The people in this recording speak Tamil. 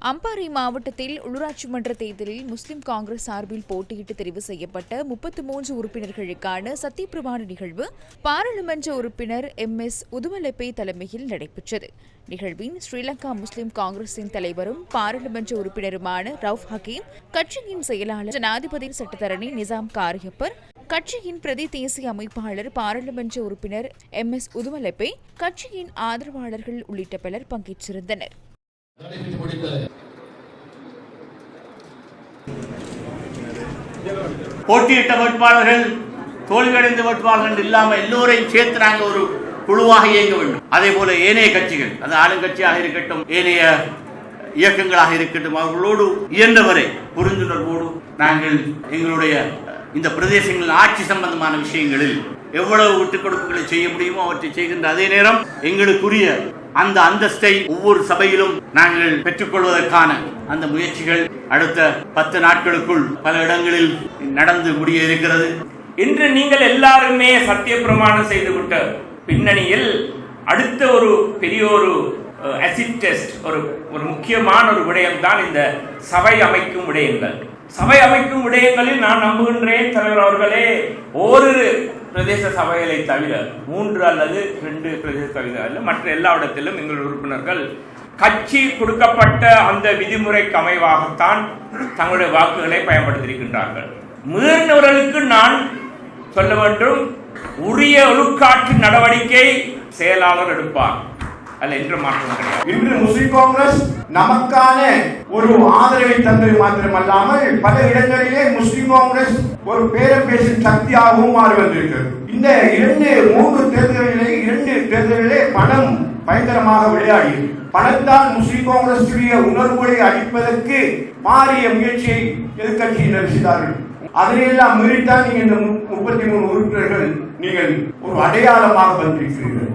அம்பாறை மாவட்டத்தில் உள்ளூராட்சி மன்ற தேர்தலில் முஸ்லிம் காங்கிரஸ் சார்பில் போட்டியிட்டு தெரிவு செய்யப்பட்ட முப்பத்தி மூன்று உறுப்பினர்களுக்கான சத்தியப்பிரமாண நிகழ்வு பாராளுமன்ற உறுப்பினர் எம் எஸ் உதுமலப்பே தலைமையில் நடைபெற்றது. நிகழ்வின் ஸ்ரீலங்கா முஸ்லிம் காங்கிரசின் தலைவரும் பாராளுமன்ற உறுப்பினருமான ரவுஃப் ஹக்கீம் கட்சியின் செயலாளர் ஜனாதிபதி சட்டத்தரணி நிசாம் காரியப்பர் கட்சியின் பிரதி தேசிய அமைப்பாளர் பாராளுமன்ற உறுப்பினர் எம். எஸ். உதுமலப்பை கட்சியின் ஆதரவாளர்கள் உள்ளிட்ட பலர் பங்கேற்றிருந்தனர். போட்டியிட்ட வேட்பாளர்கள் தோல்வியடைந்த வேட்பாளர்கள் இல்லாமல் எல்லோரையும் சேர்த்து நாங்க ஒரு குழுவாக இயங்க வேண்டும். அதே போல ஏனைய கட்சிகள் அது ஆளுங்கட்சியாக இருக்கட்டும் ஏனைய இயக்கங்களாக இருக்கட்டும் அவர்களோடு இயன்றவரை புரிந்துணர்வோடு நாங்கள் எங்களுடைய இந்த பிரதேசங்களில் ஆட்சி சம்பந்தமான விஷயங்களில் எவ்வளவு விட்டுக் கொடுப்புகளை செய்ய முடியுமோ அவற்றை செய்கின்ற அதே நேரம் எங்களுக்குரிய அந்த அந்தஸ்தை ஒவ்வொரு சபையிலும் நாங்கள் பெற்றுக்கொள்வதற்கான அந்த முயற்சிகள் அடுத்த பத்து நாட்களுக்குள் பல இடங்களில் நடந்து முடிய இருக்கிறது இன்று நீங்கள் எல்லாருமே சத்திய பிரமாணம் செய்துவிட்ட பின்னணியில் அடுத்த ஒரு பெரிய ஒரு அசிட் டெஸ்ட் ஒரு ஒரு முக்கியமான ஒரு விடயம் தான் இந்த சபை அமைக்கும் விடயங்கள். சபை அமைக்கும் விடயங்களில் நான் நம்புகின்றேன் தலைவர் அவர்களே ஓரிரு பிரதேச சபைகளை தவிர மூன்று அல்லது ரெண்டு பிரதேச சபைகள் அல்ல மற்ற எல்லா இடத்திலும் எங்கள் உறுப்பினர்கள் கட்சி கொடுக்கப்பட்ட அந்த விதிமுறைக்கு அமைவாகத்தான் தங்களுடைய வாக்குகளை பயன்படுத்தியிருக்கின்றார்கள். மீறினவர்களுக்கு நான் சொல்ல வேண்டும் உரிய ஒழுக்காற்று நடவடிக்கை செயலாளர் எடுப்பார். அல்ல என்று மாற்றம் கிடையாது. இன்று முஸ்லிம் காங்கிரஸ் நமக்கான ஒரு ஆதரவை தந்தது மாத்திரமல்லாமல் பல இடங்களிலே முஸ்லிம் காங்கிரஸ் ஒரு பேரம் பேசும் சக்தியாகவும் மாறி வந்திருக்கிறது. இந்த இரண்டு மூன்று தேர்தல்களிலே இரண்டு தேர்தலிலே பணம் பயங்கரமாக விளையாடி பணத்தால் முஸ்லிம் காங்கிரசுடைய உணர்வுகளை அளிப்பதற்கு மாறிய முயற்சியை எதிர்கட்சியினர் செய்தார்கள் அதனையெல்லாம் மீறித்தான் நீங்கள் இந்த முப்பத்தி மூணு உறுப்பினர்கள் நீங்கள் ஒரு அடையாளமாக வந்திருக்கிறீர்கள்.